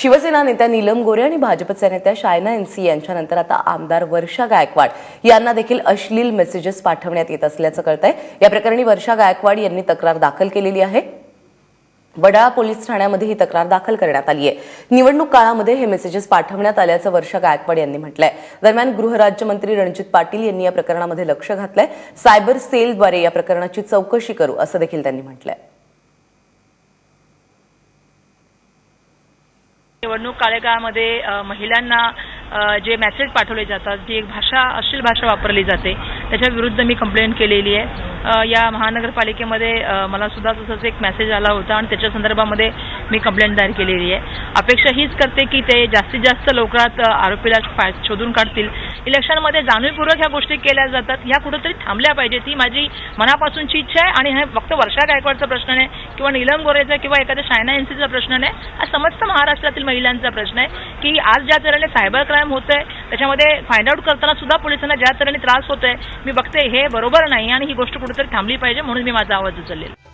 शिवसेना नेत्या नीलम गोरे आणि भाजपच्या नेत्या शायना एनसी यांच्यानंतर आता आमदार वर्षा गायकवाड यांना देखील अश्लील मेसेजेस पाठवण्यात येत असल्याचं कळत आहे या प्रकरणी वर्षा गायकवाड यांनी तक्रार दाखल केलेली आहे. वडाळा पोलीस ठाण्यामध्ये ही तक्रार दाखल करण्यात आली आहे. निवडणूक काळामध्ये हे मेसेजेस पाठवण्यात आल्याचं वर्षा गायकवाड यांनी म्हटलंय. दरम्यान गृहराज्यमंत्री रणजित पाटील यांनी या प्रकरणामध्ये लक्ष घातलंय. सायबर सेलद्वारे या प्रकरणाची चौकशी करू असं देखील त्यांनी म्हटलंय. निवडणूक कार्यकाळामध्ये महिलांना जे मेसेज पाठवले जातात जी एक भाषा अश्लील भाषा वापरली जाते त्याच्या विरुद्ध मी कंप्लेंट केलेली आहे. या महानगरपालिकेमध्ये मला सुद्धा तसंच एक मेसेज आला होता आणि त्याच्या संदर्भामध्ये मी कंप्लेंट दायर केलेली आहे. अपेक्षा हीच करते की ते जास्तीत जास्त लवकरात आरोपीला शोधून काढतील. इलेक्शनमध्ये जाणीवपूर्वक ह्या गोष्टी केल्या जातात. ह्या कुठंतरी थांबल्या पाहिजेत ही माझी मनापासूनची इच्छा आहे आणि हे फक्त वर्षा गायकवाडचा प्रश्न नाही किंवा नीलम गोरेचा किंवा एखाद्या शायना एनसीचा प्रश्न नाही. हा समस्त महाराष्ट्रातील महिलांचा प्रश्न आहे की आज ज्या तऱ्हेने सायबर क्राईम होत आहे त्याच्यामध्ये फाइंड आउट करताना सुद्धा पोलिसांना ज्या तऱ्हेने त्रास होतोय मी बघते हे बरोबर नाही आणि ही गोष्ट कुठेतरी थांबली पाहिजे म्हणून मी माझा आवाज उचललेला